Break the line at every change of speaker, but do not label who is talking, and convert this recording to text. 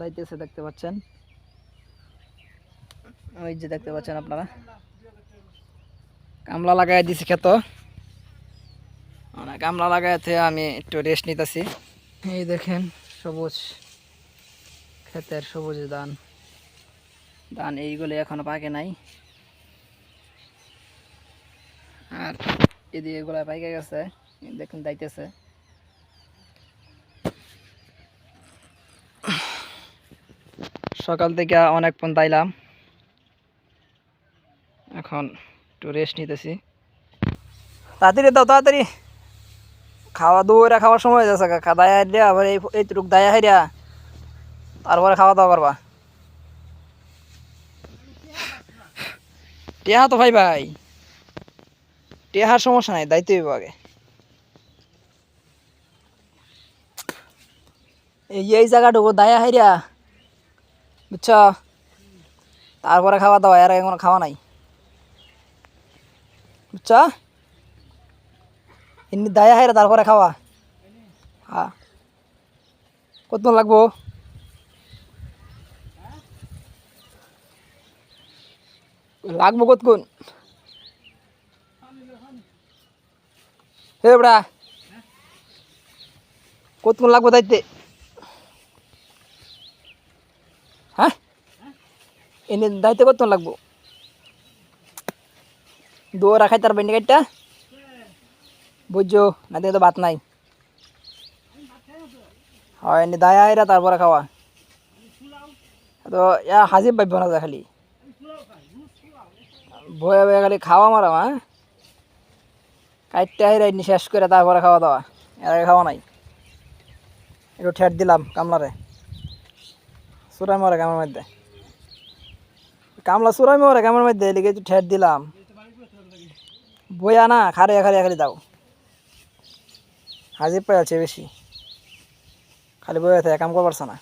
দাইতেছে দেখতে পাচ্ছেন? ওই যে দেখতে পাচ্ছেন আপনারা। কামলা লাগাই দিছি খেত। কামলা লাগাইতে আমি একটু রেস্ট নিতেছি। এই দেখেন, সবুজ, ক্ষেতের সবুজ ধান। ধান এইগুলো এখনও পাকে নাই। আর এদিকে এগুলা পাইকে গেছে, দেখুন দাইতেছে সকাল থেকে অনেকক্ষণ দাইলাম এখন একটু রেস্ট নিতেছি। তাড়াতাড়ি দাও, তাড়াতাড়ি। খাওয়া দুপুরে খাওয়ার সময় যাচ্ছে খা, দায়া হারিয়া আবার এই এইটুক দায়া হারিয়া তারপরে খাওয়া দাওয়া করবা। টেহা তো ভাই ভাই। টেহার সমস্যা নাই, দায়িত্ব আগে। এই এই জায়গাটুকু দায়া হারিয়া বুঝছ? তারপরে খাওয়া দাওয়া এর আগে কোনো খাওয়া নাই। বুঝছ? এমনি দায়া হাইরা তারপরে খাওয়া। হ্যাঁ কত লাগবো? লাগবো কতক্ষণ হে বড়া কতক্ষণ লাগবো দাইতে এনে দাইতে কতক্ষণ লাগবো? দৌড় রাখাই তার বেন্ডি গাইডটা বুঝছ? না তো ভাত নাই। হয়, এনে দায়া এরা তারপরে খাওয়া। তো ইয়া হাজির পাইব না যা খালি। বয়ে বয়ে খালি খাওয়া মারা হ্যাঁ? কাইটটা হেরাই নি শেষ করে তারপরে খাওয়া দাওয়া। এর আগে খাওয়া নাই। একটু ঠেট দিলাম কামলারে। সুরাই মরে কামের মধ্যে। কামলা সুরাই মরে, কামের মধ্যে এদিকে একটু ঠেট দিলাম। বইয়া না খারিয়া খারিয়া খালি দাও। হাজির পাই আছে বেশি। খালি বইয়া থাকে, কাম করবার না।